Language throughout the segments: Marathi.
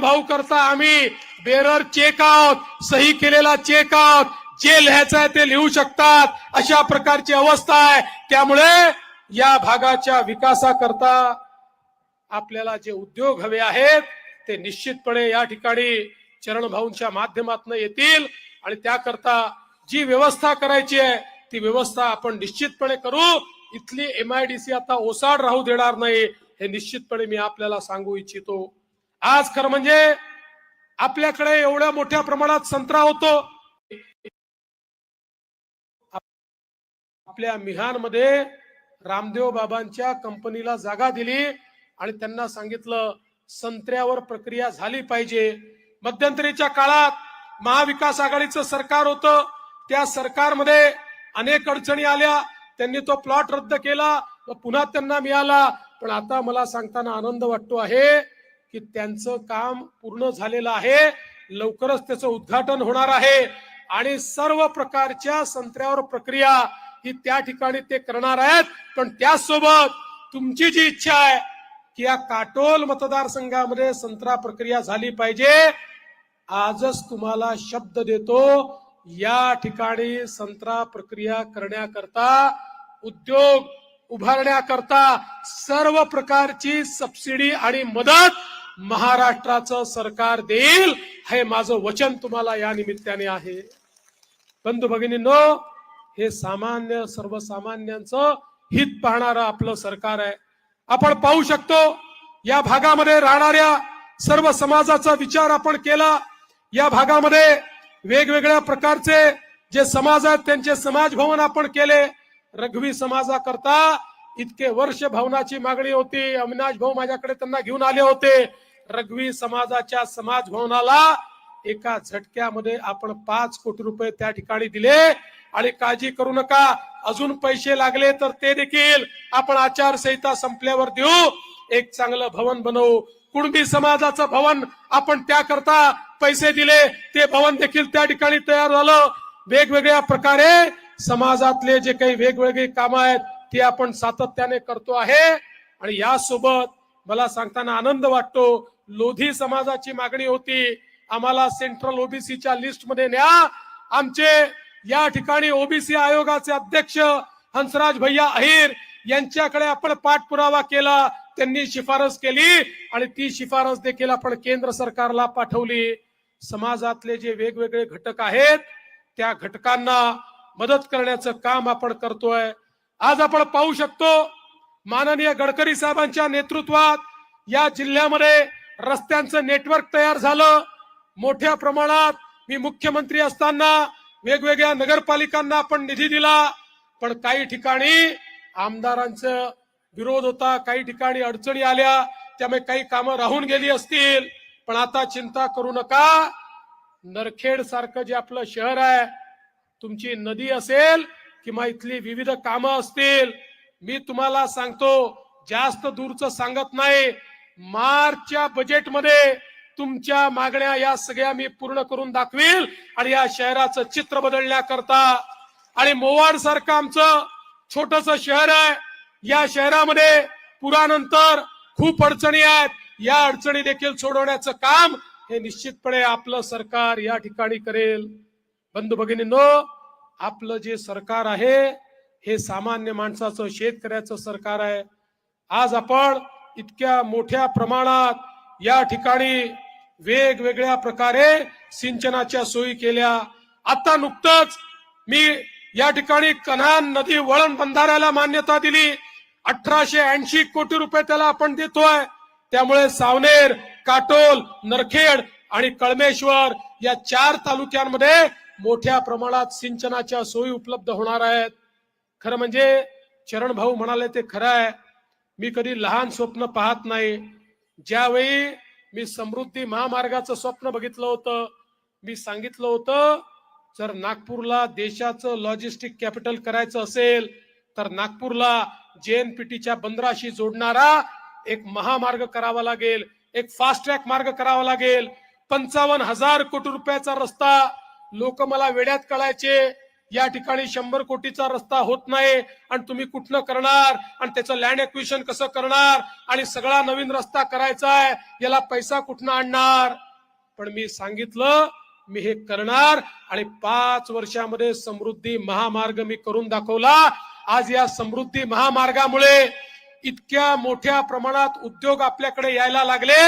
भाऊ करता आम्ही. बेरर चेक आहोत सही केलेला चेक आहोत जे लिहायचं आहे ते लिहू शकतात. अशा प्रकारची अवस्था आहे. त्यामुळे या भागाच्या विकासाकरता आपल्याला जे उद्योग हवे आहेत ते निश्चितपणे या ठिकाणी चरणभाऊंच्या माध्यमातून येतील. आणि त्याकरता जी व्यवस्था करायची आहे ती व्यवस्था आपण निश्चितपणे करू. इथली एमआयडीसी आता ओसाड राहू देणार नाही हे निश्चितपणे मी आपल्याला सांगू इच्छितो. आज खरं म्हणजे आपल्याकडे एवढ्या मोठ्या प्रमाणात संत्रा होतो. आपल्या मिहानमध्ये रामदेव बाबांच्या कंपनीला जागा दिली आणि त्यांना सांगितलं संत्र्यावर प्रक्रिया झाली पाहिजे. मध्यंतरीच्या काळात महाविकास आघाडीचं सरकार होतं. त्या सरकारमध्ये अनेक अडचणी आल्या. त्यांनी तो प्लॉट रद्द केला व पुन्हा त्यांना मिळाला. पण आता मला सांगताना आनंद वाटतो आहे की त्यांचं काम पूर्ण झालेलं आहे. लवकरच त्याचं उद्घाटन होणार आहे. आणि सर्व प्रकारच्या संत्र्यावर प्रक्रिया ही त्या ठिकाणी ते करणार आहेत. पण त्याचसोबत तुमची जी इच्छा आहे की या काटोल मतदारसंघामध्ये संत्रा प्रक्रिया झाली पाहिजे. आजच तुम्हाला शब्द देतो या ठिकाणी संत्रा प्रक्रिया करण्याकरता उद्योग उभारण्याकरता सर्व प्रकारची सबसिडी आणि मदत महाराष्ट्राचं सरकार देईल हे माझं वचन तुम्हाला या निमित्ताने आहे. बंधू भगिनींनो हे सामान्य सर्वसामान्यांचं हित पाहणारं आपलं सरकार आहे. आपण पाहू शकतो या भागामध्ये राहणाऱ्या सर्व समाजाचा विचार आपण केला. या भागामध्ये वेगवेगळ्या प्रकारचे जे समाज आहेत त्यांचे समाज भवन आपण केले. रघवी समाजाकरता इतके वर्ष भवनाची मागणी होती. अविनाश भाऊ माझ्याकडे त्यांना घेऊन आले होते. रघवी समाजाच्या समाज भवनाला एका झटक्यामध्ये आपण पाच कोटी रुपये त्या ठिकाणी दिले. आणि काळजी करू नका. अजून पैसे लागले तर ते देखील आपण आचारसंहिता संपल्यावर देऊ. एक चांगलं भवन बनवू. कुणबी समाजाचं भवन आपण त्याकरता पैसे दिले. ते भवन देखील त्या ठिकाणी तयार झालं. वेगवेगळ्या प्रकारे समाजातले जे काही वेगवेगळे काम आहेत ते आपण सातत्याने करतो आहे. आणि यासोबत मला सांगताना आनंद वाटतो लोधी समाजाची मागणी होती आम्हाला सेंट्रल ओबीसीच्या लिस्टमध्ये न्या. आमचे या ठिकाणी ओबीसी आयोगाचे अध्यक्ष हंसराज भैया अहिर यांच्याकडे आपण पाठपुरावा केला त्यांनी शिफारस केली आणि ती शिफारस देखील आपण केंद्र सरकारला पाठवली. समाजातले जे वेगवेगळे घटक आहेत त्या घटकांना मदत करण्याचं काम आपण करतोय. आज आपण पाहू शकतो माननीय गडकरी साहेबांच्या नेतृत्वात या जिल्ह्यामध्ये रस्त्यांचं नेटवर्क तयार झालं. मोठ्या प्रमाणात मी मुख्यमंत्री असताना वेगवेगळ्या नगरपालिकांना आपण निधी दिला. पण काही ठिकाणी आमदारांचं विरोध होता काही ठिकाणी अडचणी आल्या त्यामुळे काही कामं राहून गेली असतील. पण आता चिंता करू नका. नरखेड सारखं जे आपलं शहर आहे तुमची नदी असेल किंवा इथली विविध कामं असतील. मी तुम्हाला सांगतो जास्त दूरचं सांगत नाही. मार्चच्या बजेटमध्ये तुमच्या मागण्या या सगळ्या मी पूर्ण करून दाखवील आणि या शहराचं चित्र बदलण्याकरता. आणि मोवाड सारखं आमचं छोटस शहर आहे. या शहरामध्ये पुरानंतर खूप अडचणी आहेत. या अडचणी देखील सोडवण्याचं काम हे निश्चितपणे आपलं सरकार या ठिकाणी करेल. बंधू भगिनींनो आपलं जे सरकार आहे हे सामान्य माणसाचं शेतकऱ्याचं सरकार आहे. आज आपण इतक्या मोठ्या प्रमाणात या ठिकाणी वेगवेगळ्या प्रकारे सिंचनाच्या सोयी केल्या. आता नुकतंच मी या ठिकाणी कन्हान नदी वळण बंधाऱ्याला मान्यता दिली. अठराशे ऐंशी कोटी रुपये त्याला आपण देतोय. त्यामुळे सावनेर काटोल नरखेड आणि कळमेश्वर या चार तालुक्यांमध्ये मोठ्या प्रमाणात सिंचनाच्या सोयी उपलब्ध होणार आहेत. खरं म्हणजे चरण भाऊ म्हणाले ते खरं आहे. मी कधी लहान स्वप्न पाहत नाही. ज्यावेळी मी समृद्धी महामार्गाचं स्वप्न बघितलं होतं मी सांगितलं होतं जर नागपूरला देशाचं लॉजिस्टिक कॅपिटल करायचं असेल तर नागपूरला जेएनपीटीच्या बंदराशी जोडणारा एक महामार्ग करावा लागेल एक फास्ट ट्रॅक मार्ग करावा लागेल. पंचावन्न हजार कोटी रुपयाचा रस्ता लोक मला वेड्यात कळायचे या ठिकाणी शंभर कोटीचा रस्ता होत नाही आणि तुम्ही कुठनं करणार? आणि त्याचं लँड एक्विशन कसं करणार? आणि सगळा नवीन रस्ता करायचा आहे याला पैसा कुठनं आणणार? पण मी सांगितलं मी हे करणार आणि पाच वर्षामध्ये समृद्धी महामार्ग मी करून दाखवला. आज या समृद्धी महामार्गामुळे इतक्या मोठ्या प्रमाणात उद्योग आपल्याकडे यायला लागले.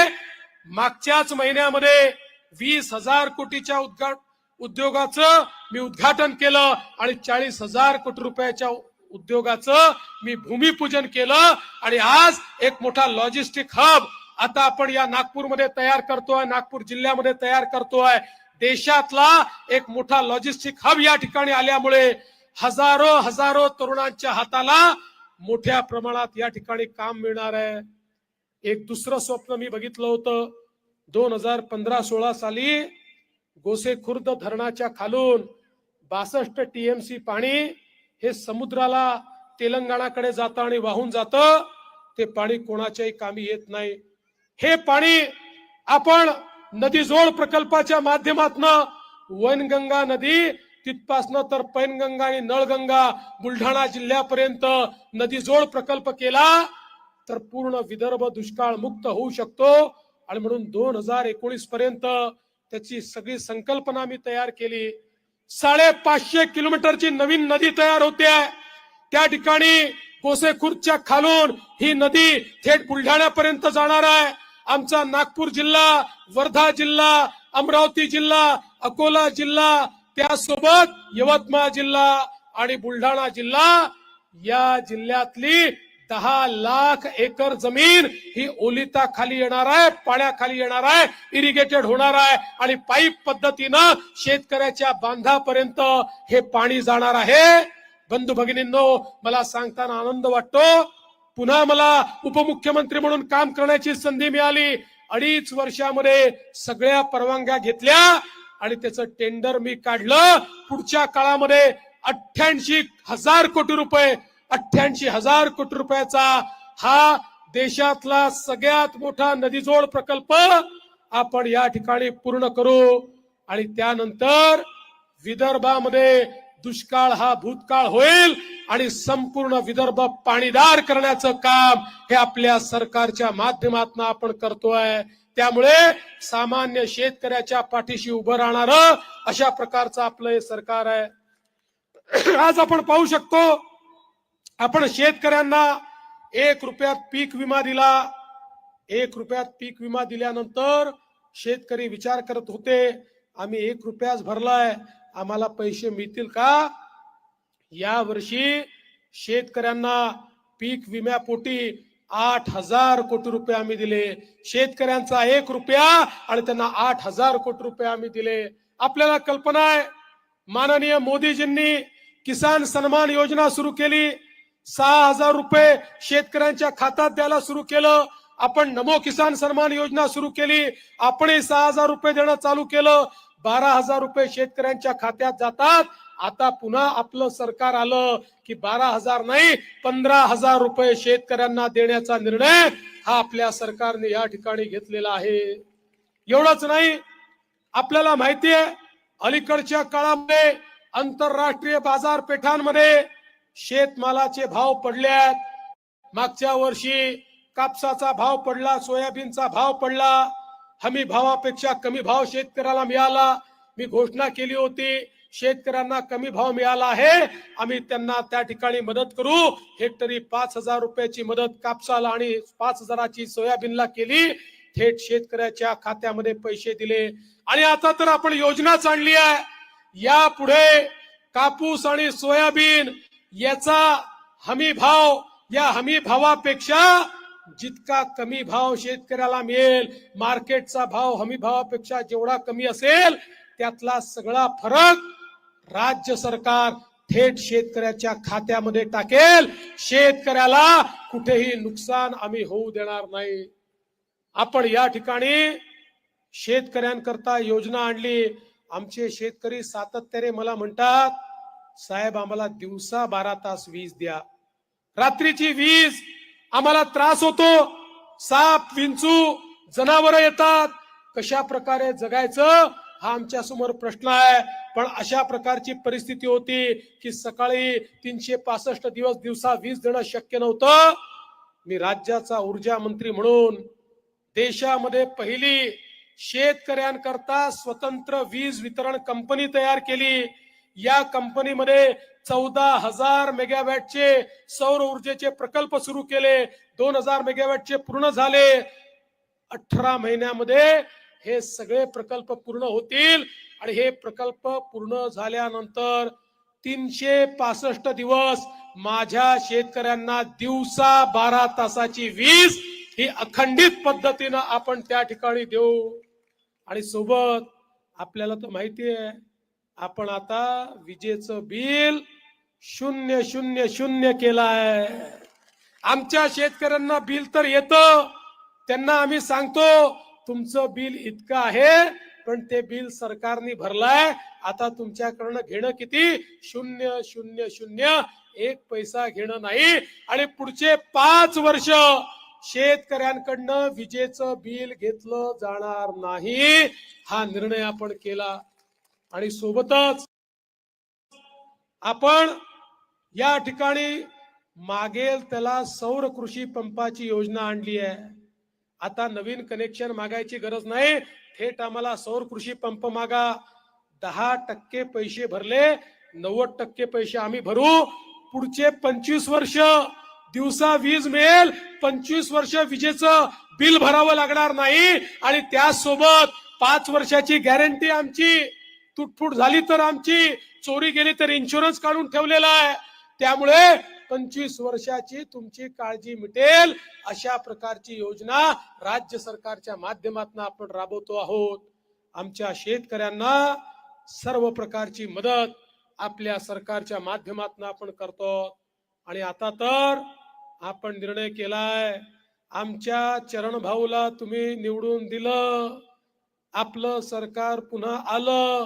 मागच्याच महिन्यामध्ये वीस हजार कोटीच्या उद्घाट उद्योगाचं मी उद्घाटन केलं आणि चाळीस हजार कोटी रुपयाच्या उद्योगाचं मी भूमिपूजन केलं आणि आज एक मोठा लॉजिस्टिक हब आता आपण या नागपूरमध्ये तयार करतोय नागपूर जिल्ह्यामध्ये तयार करतोय. देशातला एक मोठा लॉजिस्टिक हब या ठिकाणी आल्यामुळे हजारो हजारो तरुणांच्या हाताला मोठ्या प्रमाणात या ठिकाणी काम मिळणार आहे. एक दुसरं स्वप्न मी बघितलं होतं. दोन हजार पंधरा सोळा साली गोसेखुर्द धरणाच्या खालून बासष्ट टीएमसी पाणी हे समुद्राला तेलंगणाकडे जातं आणि वाहून जातं. ते पाणी कोणाच्याही कामी येत नाही. हे पाणी आपण नदीजोड प्रकल्पाच्या माध्यमातनं वनगंगा नदी तिथपासनं तर पैनगंगा आणि नळगंगा बुलढाणा जिल्ह्यापर्यंत नदीजोड प्रकल्प केला तर पूर्ण विदर्भ दुष्काळ मुक्त होऊ शकतो. आणि म्हणून दोन हजार एकोणीस पर्यंत त्याची सगळी संकल्पना मी तयार केली. साडेपाचशे किलोमीटरची नवीन नदी तयार होते. त्या ठिकाणी कोसेखुर्दच्या खालून ही नदी थेट बुलढाण्यापर्यंत जाणार आहे. आमचा नागपूर जिल्हा वर्धा जिल्हा अमरावती जिल्हा अकोला जिल्हा त्यासोबत यवतमाळ जिल्हा आणि बुलढाणा जिल्हा या जिल्ह्यातली दहा लाख एकर जमीन ही ओलिता खाली येणार आहे पाण्याखाली येणार आहे इरिगेटेड होणार आहे आणि पाईप पद्धतीनं शेतकऱ्याच्या बांधापर्यंत हे पाणी जाणार आहे. बंधू भगिनींनो मला सांगताना आनंद वाटतो. पुन्हा मला उपमुख्यमंत्री म्हणून काम करण्याची संधी मिळाली. अडीच वर्षामध्ये सगळ्या परवानग्या घेतल्या आणि त्याचं टेंडर मी काढलं. पुढच्या काळामध्ये अठ्ठ्याऐंशी हजार कोटी रुपये अठ्ठ्याऐंशी हजार कोटी रुपयाचा हा देशातला सगळ्यात मोठा नदीजोड प्रकल्प आपण या ठिकाणी पूर्ण करू. आणि त्यानंतर विदर्भामध्ये दुष्काळ हा भूतकाळ होईल आणि संपूर्ण विदर्भ पाणीदार करण्याचं काम हे आपल्या सरकारच्या माध्यमातून आपण करतोय. त्यामुळे सामान्य शेतकऱ्याच्या पाठीशी उभं राहणार अशा प्रकारचं आपलं हे सरकार आहे. आज आपण पाहू शकतो आपण शेतकऱ्यांना एक रुपयात पीक विमा दिला. एक रुपयात पीक विमा दिल्यानंतर शेतकरी विचार करत होते आम्ही एक रुपयाच भरलाय आम्हाला पैसे मिळतील का? या वर्षी शेतकऱ्यांना पीक विम्यापोटी आठ हजार कोटी रुपये आम्ही दिले. शेतकऱ्यांचा एक रुपया आणि त्यांना आठ हजार कोटी रुपये आम्ही दिले. आपल्याला कल्पना आहे माननीय मोदीजींनी किसान सन्मान योजना सुरू केली. सहा हजार रुपये शेतकऱ्यांच्या खात्यात द्यायला सुरू केलं. आपण नमो किसान सन्मान योजना सुरू केली. आपणही सहा हजार रुपये देणं चालू केलं. बारा हजार रुपये शेतकऱ्यांच्या खात्यात जातात. आता पुन्हा आपलं सरकार आलं की बारा हजार नाही पंधरा हजार रुपये शेतकऱ्यांना देण्याचा निर्णय हा आपल्या सरकारने या ठिकाणी घेतलेला आहे. एवढंच नाही आपल्याला माहिती आहे अलीकडच्या काळामध्ये आंतरराष्ट्रीय बाजारपेठांमध्ये शेतमालाचे भाव पडल्यात. मागच्या वर्षी कापसाचा भाव पडला सोयाबीनचा भाव पडला. हमी भावापेक्षा कमी भाव शेतकऱ्याला मिळाला. मी घोषणा केली होती शेतकऱ्यांना कमी भाव मिळाला आहे. आम्ही त्यांना त्या ठिकाणी मदत करू. हेक्टरी पाच हजार रुपयाची मदत कापसाला आणि पाच हजाराची सोयाबीनला केली. थेट शेतकऱ्याच्या खात्यामध्ये पैसे दिले. आणि आता तर आपण योजनाच आणली आहे. यापुढे कापूस आणि सोयाबीन याचा हमी भाव या हमी भावापेक्षा जितका कमी भाव शेतकऱ्याला मिळेल मार्केटचा भाव हमी भावापेक्षा जेवढा कमी असेल त्यातला सगळा फरक राज्य सरकार थेट शेतकऱ्याच्या खात्यामध्ये टाकेल. शेतकऱ्याला कुठेही नुकसान आम्ही होऊ देणार नाही. आपण या ठिकाणी शेतकऱ्यांकरता योजना आणली. आमचे शेतकरी सातत्याने मला म्हणतात साहेब आम्हाला दिवसा बारा तास वीज द्या. रात्रीची वीज आम्हाला त्रास होतो. साप विंचू जनावर येतात. कशा प्रकारे जगायचं हा आमच्यासमोर प्रश्न आहे. पण अशा प्रकारची परिस्थिती होती की सकाळी तीनशे पासष्ट दिवस दिवसा वीज देणं शक्य नव्हतं. मी राज्याचा ऊर्जा मंत्री म्हणून देशामध्ये पहिली शेतकऱ्यांकरता स्वतंत्र वीज वितरण कंपनी तयार केली. या कंपनीमध्ये चौदा हजार मेगावॅटचे सौर ऊर्जेचे प्रकल्प सुरू केले. दोन हजार मेगावॅटचे पूर्ण झाले. अठरा महिन्यामध्ये हे सगळे प्रकल्प पूर्ण होतील. आणि हे प्रकल्प पूर्ण झाल्यानंतर तीनशे पासष्ट दिवस माझ्या शेतकऱ्यांना दिवसा बारा तासाची वीज ही अखंडित पद्धतीनं आपण त्या ठिकाणी देऊ. आणि सोबत आपल्याला तर माहिती आहे आपण आता विजेचं बिल शून्य शून्य शून्य केलाय. आमच्या शेतकऱ्यांना बिल तर येत. त्यांना आम्ही सांगतो तुमचं बिल इतकं आहे पण ते बिल सरकारने भरलाय. आता तुमच्याकडनं घेणं किती? शून्य शून्य शून्य. एक पैसा घेणं नाही. आणि पुढचे पाच वर्ष शेतकऱ्यांकडनं विजेचं बिल घेतलं जाणार नाही. हा निर्णय आपण केला. आणि सोबतच आपण या ठिकाणी मागेल त्याला सौर कृषी पंपाची योजना आणली आहे. आता नवीन कनेक्शन मागायची गरज नाही. थेट आम्हाला सौर कृषी पंप मागा. दहा टक्के पैसे भरले. नव्वद टक्के पैसे आम्ही भरू. पुढचे पंचवीस वर्ष दिवसा वीज मिळेल. पंचवीस वर्ष विजेचं बिल भरावं लागणार नाही. आणि त्यासोबत पाच वर्षाची गॅरंटी आमची. तुटफूट झाली तर आमची चोरी गेली तर इन्शुरन्स काढून ठेवलेला आहे. त्यामुळे पंचवीस वर्षाची तुमची काळजी मिटेल. अशा प्रकारची योजना राज्य सरकारच्या माध्यमातून आपण राबवतो आहोत. आमच्या शेतकऱ्यांना सर्व प्रकारची मदत आपल्या सरकारच्या माध्यमातून आपण करतो. आणि आता तर आपण निर्णय केलाय. आमच्या चरण भाऊला तुम्ही निवडून दिलं. आपलं सरकार पुन्हा आलं.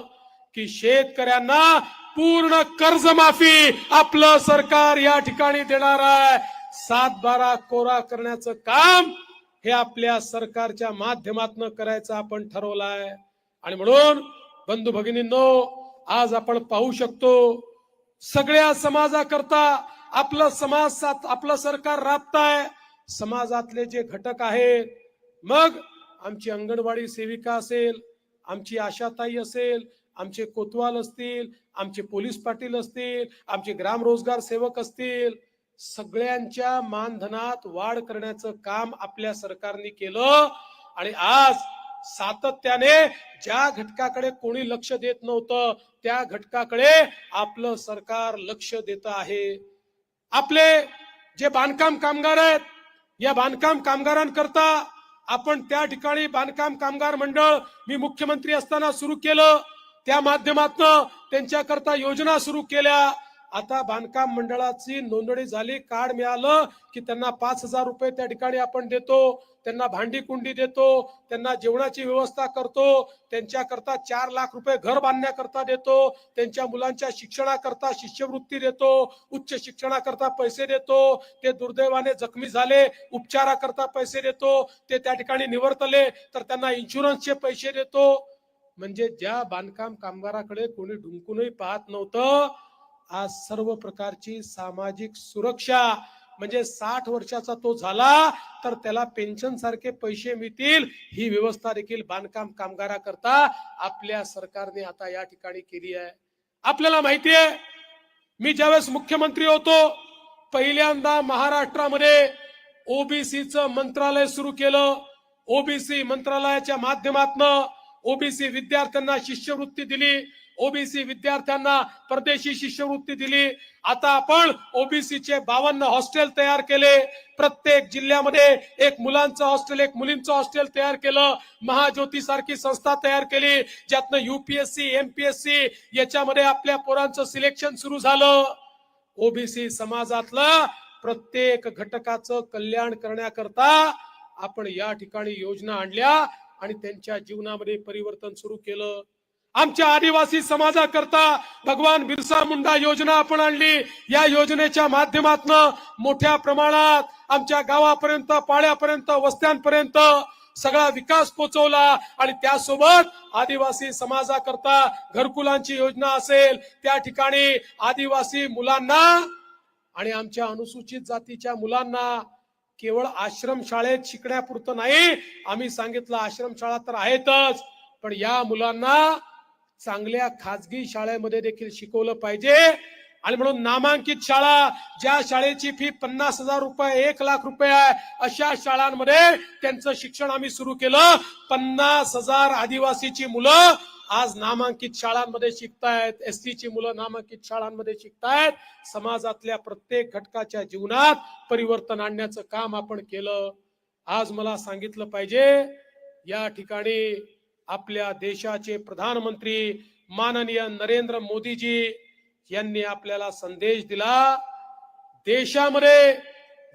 की शेतकऱ्यांना पूर्ण कर्जमाफी आपलं सरकार या ठिकाणी देणार आहे. सात बारा कोरा करण्याचं काम हे आपल्या सरकारच्या माध्यमातून करायचं आपण ठरवलंय आणि म्हणून बंधू भगिनींनो आज आपण पाहू शकतो सगळ्या समाजाकरता आपलं समाज साथ- आपलं सरकार राबताय. समाजातले जे घटक आहेत मग आमची अंगणवाडी सेविका असेल आमची आशाताई असेल आमचे कोतवाल असतील आमचे पोलीस पाटील असतील आमचे ग्राम रोजगार सेवक असतील सगळ्यांच्या मानधनात वाढ करण्याचं काम आपल्या सरकारने केलं आणि आज सातत्याने ज्या घटकाकडे कोणी लक्ष देत नव्हतं त्या घटकाकडे आपलं सरकार लक्ष देत आहे. आपले जे बांधकाम कामगार आहेत या बांधकाम कामगारांकरता आपण त्या ठिकाणी बांधकाम कामगार मंडळ मी मुख्यमंत्री असताना सुरू केलं. त्या माध्यमातून त्यांच्याकरता योजना सुरू केल्या. आता बांधकाम मंडळाची नोंदणी झाली. कार्ड मिळालं की त्यांना पाच हजार रुपये त्या ठिकाणी आपण देतो. त्यांना भांडी कुंडी देतो. त्यांना जेवणाची व्यवस्था करतो. त्यांच्याकरता चार लाख रुपये घर बांधण्याकरता देतो. त्यांच्या मुलांच्या शिक्षणाकरता शिष्यवृत्ती देतो. उच्च शिक्षणाकरता पैसे देतो. ते दुर्दैवाने जखमी झाले. उपचाराकरता पैसे देतो. ते त्या ठिकाणी निवर्तले. तर त्यांना इन्शुरन्सचे पैसे देतो. म्हणजे ज्या बांधकाम कामगाराकडे कोणी ढुंकूनही पाहत नव्हतं आज सर्व प्रकारची सामाजिक सुरक्षा म्हणजे साठ वर्षाचा तो झाला तर त्याला पेन्शन सारखे पैसे मिळतील ही व्यवस्था देखील बांधकाम कामगाराकरता आपल्या सरकारने आता या ठिकाणी केली आहे. आपल्याला माहिती आहे मी ज्यावेळेस मुख्यमंत्री होतो पहिल्यांदा महाराष्ट्रामध्ये ओबीसीचं मंत्रालय सुरू केलं. ओबीसी मंत्रालयाच्या माध्यमातनं ओबीसी विद्यार्थ्यांना शिष्यवृत्ती दिली. ओबीसी विद्यार्थ्यांना परदेशी शिष्यवृत्ती दिली. आता आपण ओबीसीचे बावन्न हॉस्टेल तयार केले. प्रत्येक जिल्ह्यामध्ये एक मुलांचं हॉस्टेल एक मुलींचं हॉस्टेल तयार केलं. महाज्योती सारखी संस्था तयार केली. ज्यातनं युपीएससी एमपीएससी याच्यामध्ये आपल्या पोरांचं सिलेक्शन सुरू झालं. ओबीसी समाजातलं प्रत्येक घटकाचं कल्याण करण्याकरता आपण या ठिकाणी योजना आणल्या. आणि त्यांच्या जीवनामध्ये परिवर्तन सुरू केलं. आमच्या आदिवासी समाजाकरता भगवान बिरसा मुंडा योजना आपण आणली. या योजनेच्या माध्यमातून मोठ्या प्रमाणात आमच्या गावापर्यंत पाड्यापर्यंत वस्त्यांपर्यंत सगळा विकास पोचवला आणि त्यासोबत आदिवासी समाजाकरता घरकुलांची योजना असेल त्या ठिकाणी आदिवासी मुलांना आणि आमच्या अनुसूचित जातीच्या मुलांना केवळ आश्रम शाळेत शिकण्यापुरतं नाही. आम्ही सांगितलं आश्रम शाळा तर आहेतच पण या मुलांना चांगल्या खाजगी शाळेमध्ये देखील शिकवलं पाहिजे. आणि म्हणून नामांकित शाळा ज्या शाळेची फी पन्नास हजार रुपये एक लाख रुपये आहे अशा शाळांमध्ये त्यांचं शिक्षण आम्ही सुरू केलं. पन्नास हजार आदिवासीची मुलं आज नामांकित शाळांमध्ये शिकतायत एस ची मुलं नामांकित शाळांमध्ये शिकतायत. समाजातल्या प्रत्येक घटकाच्या जीवनात परिवर्तन आणण्याचं काम आपण केलं. आज मला सांगितलं पाहिजे या ठिकाणी आपल्या देशाचे प्रधानमंत्री माननीय नरेंद्र मोदीजी यांनी आपल्याला संदेश दिला देशामध्ये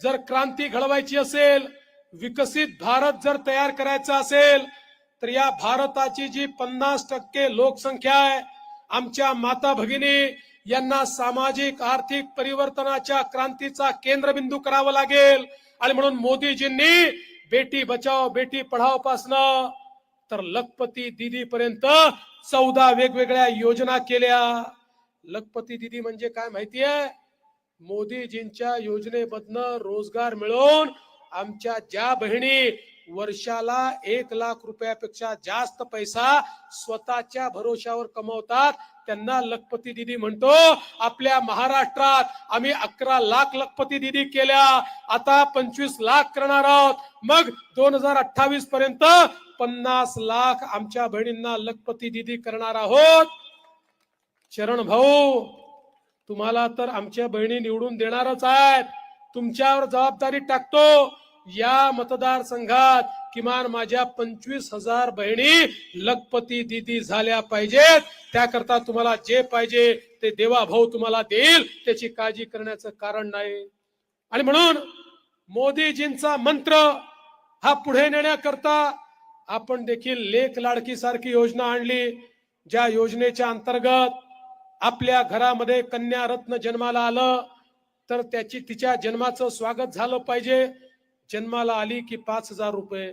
जर क्रांती घडवायची असेल विकसित भारत जर तयार करायचा असेल तर या भारताची जी पन्नास टक्के लोकसंख्या आहे आमच्या माता भगिनी यांना सामाजिक आर्थिक परिवर्तनाच्या क्रांतीचा केंद्रबिंदू करावा लागेल. आणि म्हणून मोदीजींनी बेटी बचाव बेटी पढाव पासन तर लखपती दिदी पर्यंत चौदा वेगवेगळ्या योजना केल्या. लखपती दिदी म्हणजे काय माहिती आहे? मोदीजींच्या योजनेमधनं रोजगार मिळवून आमच्या ज्या बहिणी वर्षाला एक लाख रुपयापेक्षा जास्त पैसा स्वतःच्या भरोशावर कमवतात. त्यांना लखपती दिदी म्हणतो आपल्या महाराष्ट्रात आम्ही अकरा लाख लखपती दिदी केल्या. आता पंचवीस लाख करणार आहोत. मग दोन हजार अठ्ठावीस पर्यंत पन्नास लाख आमच्या बहिणींना लखपती दिदी करणार आहोत. चरण भाऊ तुम्हाला तर आमच्या बहिणी निवडून देणारच आहेत. तुमच्यावर जबाबदारी टाकतो. या मतदारसंघात किमान माझ्या पंचवीस हजार बहिणी लखपती दिदी झाल्या पाहिजेत. त्याकरता तुम्हाला जे पाहिजे ते देवा भाऊ तुम्हाला देईल. त्याची काळजी करण्याचं कारण नाही. आणि म्हणून मोदीजींचा मंत्र हा पुढे नेण्याकरता आपण देखील लेख लाडकी सारखी योजना आणली ज्या योजनेच्या अंतर्गत आपल्या घरामध्ये कन्या रत्न जन्माला आलं तर त्याची तिच्या जन्माचं स्वागत झालं पाहिजे. जन्माला आली की पाच हजार रुपये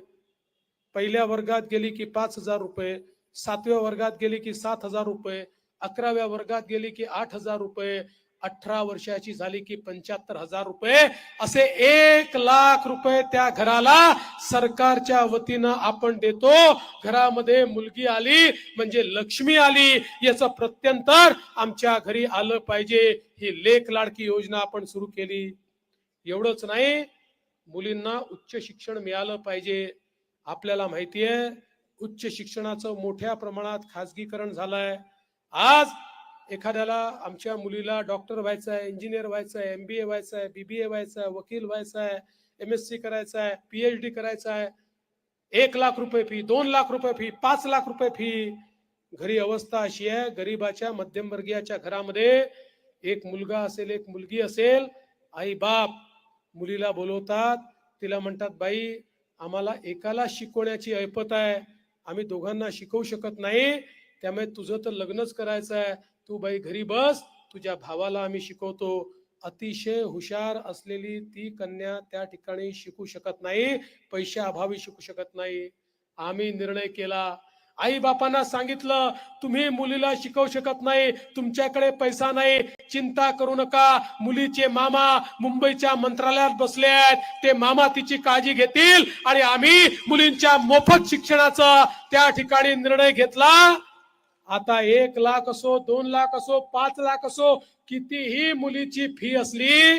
पहिल्या वर्गात गेली की पाच हजार रुपये सातव्या वर्गात गेली की सात हजार रुपये अकराव्या वर्गात गेली की आठ हजार रुपये अठरा वर्षाची झाली की पंच्याहत्तर हजार रुपये. असे एक लाख रुपये त्या घराला सरकारच्या वतीनं आपण देतो. घरामध्ये मुलगी आली म्हणजे लक्ष्मी आली याचं प्रत्यंतर आमच्या घरी आलं पाहिजे. ही लेख लाडकी योजना आपण सुरू केली. एवढंच नाही मुलींना उच्च शिक्षण मिळालं पाहिजे आपल्याला माहिती आहे उच्च शिक्षणाचं मोठ्या प्रमाणात खाजगीकरण झालंय. आज एखाद्याला आमच्या मुलीला डॉक्टर व्हायचं आहे इंजिनियर व्हायचं आहे एमबीए व्हायचं आहे बीबीए व्हायचं आहे वकील व्हायचं आहे एम एस सी करायचं आहे पीएच डी करायचं आहे एक लाख रुपये फी दोन लाख रुपये फी पाच लाख रुपये फी घरी अवस्था अशी आहे गरीबाच्या मध्यमवर्गीयाच्या घरामध्ये एक मुलगा असेल एक मुलगी असेल आई बाप मुलीला बोलवतात. तिला म्हणतात बाई आम्हाला एकाला शिकवण्याची ऐपत आहे. आम्ही दोघांना शिकवू शकत नाही. त्यामुळे तुझं तर लग्नच करायचं आहे. तू बाई घरी बस. तुझ्या भावाला आम्ही शिकवतो. अतिशय हुशार असलेली ती कन्या त्या ठिकाणी शिकू शकत नाही. पैशा अभावी शिकू शकत नाही. आम्ही निर्णय केला. आई बापांना सांगितलं तुम्ही मुलीला शिकवू शकत नाही तुमच्याकडे पैसा नाही चिंता करू नका. मुलीचे मामा मुंबईच्या मंत्रालयात बसले आहेत. ते मामा तिची काळजी घेतील आणि आम्ही मुलींच्या मोफत शिक्षणाचा त्या ठिकाणी निर्णय घेतला. आता एक लाख असो दोन लाख असो पाच लाख असो कितीही मुलीची फी असली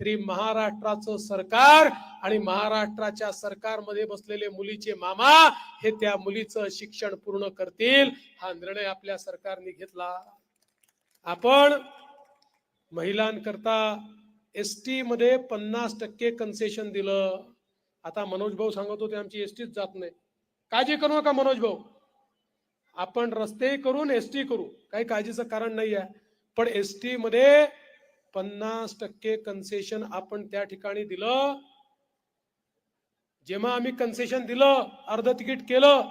तरी महाराष्ट्राचं सरकार आणि महाराष्ट्राच्या सरकारमध्ये बसलेले मुलीचे मामा हे त्या मुलीचं शिक्षण पूर्ण करतील. हा निर्णय आपल्या सरकारने घेतला. आपण महिलांकरता एस टी मध्ये पन्नास टक्के कन्सेशन दिलं. आता मनोज भाऊ सांगत होते आमची एस टीच जात नाही. काळजी करू नका मनोज भाऊ. आपण रस्ते करून एस टी करू. काही काळजीचं कारण नाही आहे. पण एस टी मध्ये पन्नास टक्के कन्सेशन आपण त्या ठिकाणी दिलं. जेव्हा आम्ही कन्सेशन दिलं अर्ध तिकीट केलं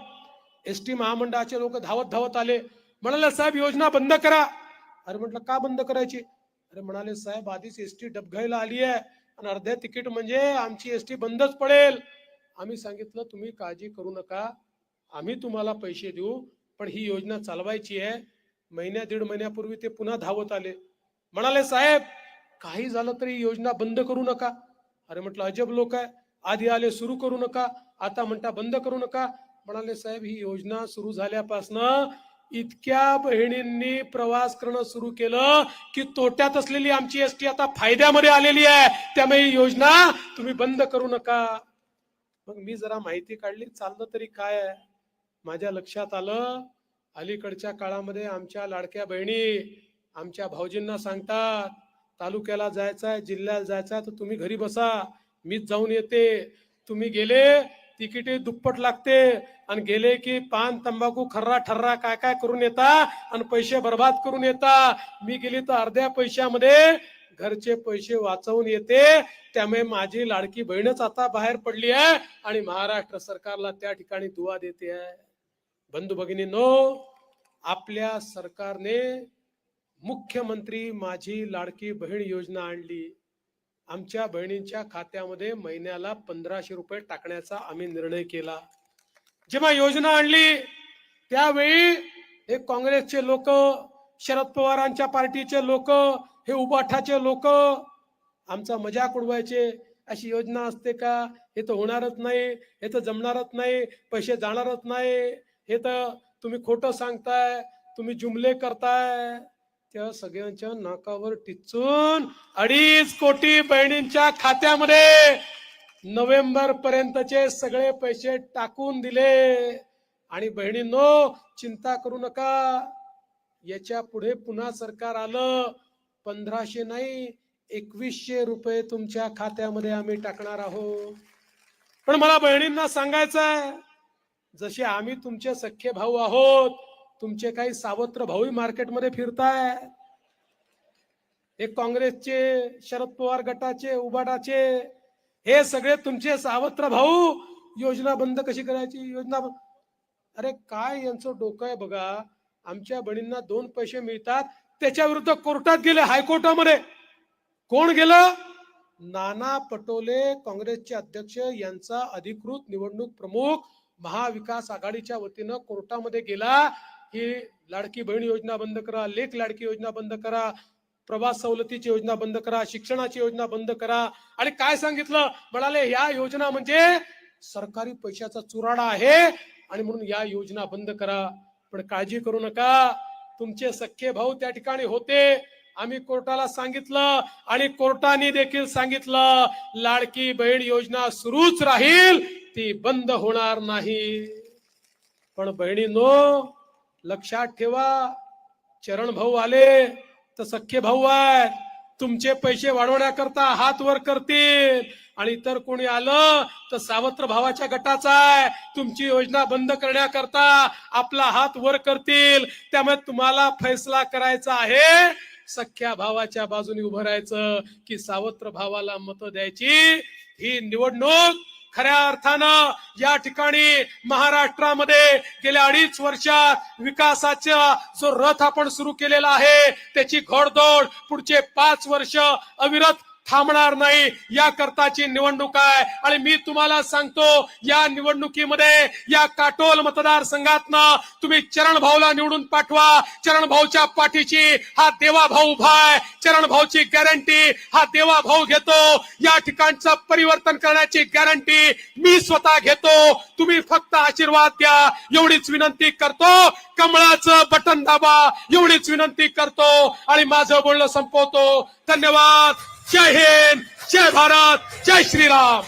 एस टी महामंडळाचे लोक धावत धावत आले. म्हणाले साहेब योजना बंद करा. अरे म्हटलं का बंद करायची? अरे म्हणाले साहेब आधीच एस टी डबघाईला आली आहे आणि अर्ध्या तिकीट म्हणजे आमची एस टी बंदच पडेल. आम्ही सांगितलं तुम्ही काळजी करू नका. आम्ही तुम्हाला पैसे देऊ पण ही योजना चालवायची आहे. महिन्या दीड महिन्यापूर्वी ते पुन्हा धावत आले. म्हणाले साहेब काही झालं तरी योजना बंद करू नका. अरे म्हटलं अजब लोक आहे. आधी आले सुरू करू नका. आता म्हणता बंद करू नका. म्हणाले साहेब ही योजना सुरू झाल्यापासनं इतक्या बहिणींनी प्रवास करणं सुरू केलं की तोट्यात असलेली आमची एसटी आता फायद्यामध्ये आलेली आहे. त्यामुळे ही योजना तुम्ही बंद करू नका. मग मी जरा माहिती काढली. चाललं तरी काय आहे? माझ्या लक्षात आलं अलीकडच्या काळामध्ये आमच्या लाडक्या बहिणी आमच्या भाऊजींना सांगतात तालुक्याला जायचंय जिल्ह्याला जायचंय तर तुम्ही घरी बसा. मी जाऊन येते. तुम्ही गेले तिकिटे दुप्पट लागते. आणि गेले की पान तंबाखू खर्रा ठर्रा काय काय करून येता आणि पैसे बर्बाद करून येता. मी गेली तर अर्ध्या पैशामध्ये घरचे पैसे वाचवून येते. त्यामुळे माझी लाडकी बहीणच आता बाहेर पडली आहे आणि महाराष्ट्र सरकारला त्या ठिकाणी दुवा देते आहे. बंधू भगिनींनो आपल्या सरकारने मुख्यमंत्री माझी लाडकी बहीण योजना आणली. आमच्या बहिणींच्या खात्यामध्ये महिन्याला पंधराशे रुपये टाकण्याचा आम्ही निर्णय केला. जेव्हा योजना आणली त्यावेळी हे काँग्रेसचे लोक शरद पवारांच्या पार्टीचे लोक हे उबाठाचे लोक आमचा मजाक उडवायचे अशी योजना असते का? हे तर होणारच नाही हे तर जमणारच नाही पैसे जाणारच नाही हे तर तुम्ही खोटं सांगताय तुम्ही जुमले करताय. त्या सगळ्यांच्या नाकावर टिचून अडीच कोटी बहिणींच्या खात्यामध्ये नोव्हेंबर पर्यंतचे सगळे पैसे टाकून दिले. आणि बहिणींनो चिंता करू नका. याच्यापुढे पुन्हा सरकार आलं पंधराशे नाही एकवीसशे रुपये तुमच्या खात्यामध्ये आम्ही टाकणार आहोत. पण मला बहिणींना सांगायचं आहे जसे आम्ही तुमचे सख्खे भाऊ आहोत तुमचे काही सावत्र भाऊही मार्केटमध्ये फिरताय? एक काँग्रेसचे शरद पवार गटाचे उबाटाचे हे सगळे तुमचे सावत्र भाऊ योजना बंद कशी करायची? योजना अरे काय यांचं डोकं आहे बघा. आमच्या बहिणींना दोन पैसे मिळतात त्याच्या विरुद्ध कोर्टात गेले हायकोर्टामध्ये. कोण गेलं? नाना पटोले काँग्रेसचे अध्यक्ष यांचा अधिकृत निवडणूक प्रमुख महाविकास आघाडीच्या वतीनं कोर्टामध्ये गेला. की लाडकी बहीण योजना बंद करा लेख लाडकी योजना बंद करा प्रवास सवलतीची योजना बंद करा शिक्षणाची योजना बंद करा. आणि काय सांगितलं? म्हणाले या योजना म्हणजे सरकारी पैशाचा चुराडा आहे आणि म्हणून या योजना बंद करा. पण काळजी करू नका. तुमचे सख्खे भाऊ त्या ठिकाणी होते. आम्ही कोर्टाला सांगितलं आणि कोर्टाने देखील सांगितलं लाडकी बहीण योजना सुरूच राहील ती बंद होणार नाही. पण बहिणीनो लक्षात ठेवा चरण भाऊ आले तर सख्खे भाऊ आहेत तुमचे पैसे वाढवण्याकरता हात वर करतील. आणि इतर कोणी आलं तर सावत्र भावाच्या गटाचा आहे. तुमची योजना बंद करण्याकरता आपला हात वर करतील. त्यामुळे तुम्हाला फैसला करायचा आहे. सख्या भावाच्या बाजूने उभं राहायचं की सावत्र भावाला मत द्यायची. ही निवडणूक खऱ्या अर्थानं या ठिकाणी महाराष्ट्रामध्ये गेल्या अडीच वर्षात विकासाचा जो रथ आपण सुरू केलेला आहे त्याची घोडदौड पुढचे पाच वर्ष अविरत थांबणार नाही. या करताची निवडणूक आहे. आणि मी तुम्हाला सांगतो या निवडणुकीमध्ये या काटोल मतदारसंघातनं तुम्ही चरण भाऊला निवडून पाठवा. चरण भाऊच्या पाठीची हा देवा भाऊ उभा आहे. चरण भाऊची गॅरंटी हा देवा भाऊ घेतो. या ठिकाणचं परिवर्तन करण्याची गॅरंटी मी स्वतः घेतो. तुम्ही फक्त आशीर्वाद द्या. एवढीच विनंती करतो. कमळाचं बटन दाबा. एवढीच विनंती करतो. आणि माझं बोलणं संपवतो. धन्यवाद. जय हिंद जय भारत जय श्रीराम।